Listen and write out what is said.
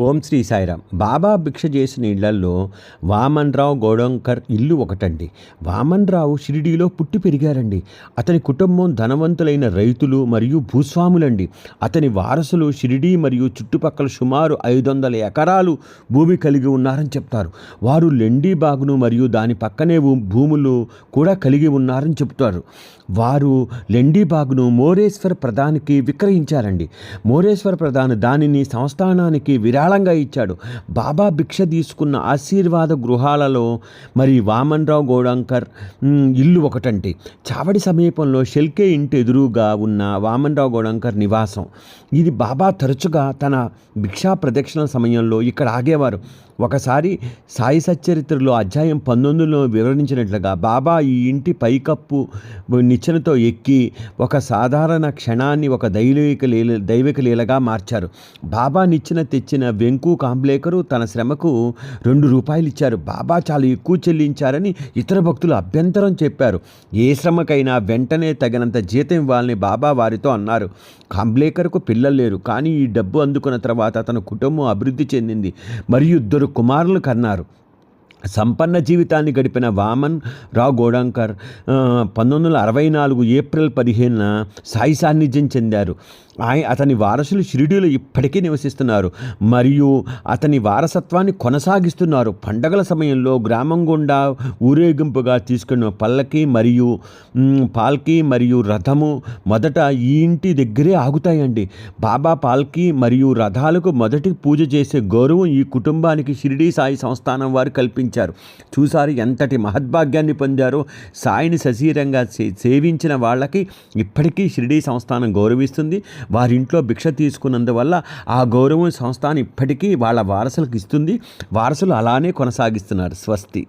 ఓం శ్రీ సాయిరామ్. బాబా భిక్ష చేసిన ఇళ్ళల్లో వామన్రావు గోడంకర్ ఇల్లు ఒకటండి. వామన్రావు షిరిడీలో పుట్టి పెరిగారండి. అతని కుటుంబం ధనవంతులైన రైతులు మరియు భూస్వాములండి. అతని వారసులు షిరిడీ మరియు చుట్టుపక్కల సుమారు ఐదు వందల ఎకరాలు భూమి కలిగి ఉన్నారని చెప్తారు. వారు లెండీ బాగును మరియు దాని పక్కనే భూ- భూములు కూడా కలిగి ఉన్నారని చెప్తారు. వారు లెండీ బాగును మోరేశ్వర ప్రధానికి విక్రయించారండి. మోరేశ్వర ప్రధాన్ దానిని సంస్థానానికి విశాలంగా ఇచ్చాడు. బాబా భిక్ష తీసుకున్న ఆశీర్వాద గృహాలలో మరి వామన్రావు గోడంకర్ ఇల్లు ఒకటంటే. చావడి సమీపంలో షెల్కే ఇంటి ఎదురుగా ఉన్న వామన్రావు గోడంకర్ నివాసం. ఇది బాబా తరచుగా తన భిక్షా ప్రదక్షిణ సమయంలో ఇక్కడ ఆగేవారు. ఒకసారి సాయి సచ్చరిత్రలో అధ్యాయం పంతొమ్మిదిలో వివరించినట్లుగా బాబా ఈ ఇంటి పైకప్పు నిచ్చెనతో ఎక్కి ఒక సాధారణ క్షణాన్ని ఒక దైవిక లీల దైవిక లీలగా మార్చారు. బాబా నిచ్చెన తెచ్చిన వెంకు కాంబ్లేకరు తన శ్రమకు రెండు రూపాయలు ఇచ్చారు. బాబా చాలా ఎక్కువ చెల్లించారని ఇతర భక్తులు అభ్యంతరం చెప్పారు. ఏ శ్రమకైనా వెంటనే తగినంత జీతం ఇవ్వాలని బాబా వారితో అన్నారు. కాంబ్లేకర్కు పిల్లలు లేరు కానీ ఈ డబ్బు అందుకున్న తర్వాత తన కుటుంబం అభివృద్ధి చెందింది. మరియు ఇద్దరు కుమారులు కన్నారు. సంపన్న జీవితాన్ని గడిపిన వామన్ రావు గోడంకర్ పంతొమ్మిది వందల అరవై నాలుగు ఏప్రిల్ పదిహేనున సాయి సాన్నిధ్యం చెందారు. ఆయ అతని వారసులు షిరిడీలో ఇప్పటికీ నివసిస్తున్నారు. మరియు అతని వారసత్వాన్ని కొనసాగిస్తున్నారు. పండగల సమయంలో గ్రామం గుండా ఊరేగింపుగా తీసుకున్న పల్లకి మరియు పాల్కి మరియు రథము మొదట ఈ ఇంటి దగ్గరే ఆగుతాయండి. బాబా పాల్కి మరియు రథాలకు మొదటి పూజ చేసే గౌరవం ఈ కుటుంబానికి షిరిడీ సాయి సంస్థానం వారు కల్పించారు. చూసారు ఎంతటి మహద్భాగ్యాన్ని పొందారో. సాయిని సశీరంగా సే- సేవించిన వాళ్ళకి ఇప్పటికీ షిరిడీ సంస్థానం గౌరవిస్తుంది. వారింట్లో భిక్ష తీసుకున్నందువల్ల ఆ గౌరవం సంస్థానం ఇప్పటికీ వాళ్ళ వారసులకు ఇస్తుంది. వారసులు అలానే కొనసాగిస్తున్నారు. స్వస్తి.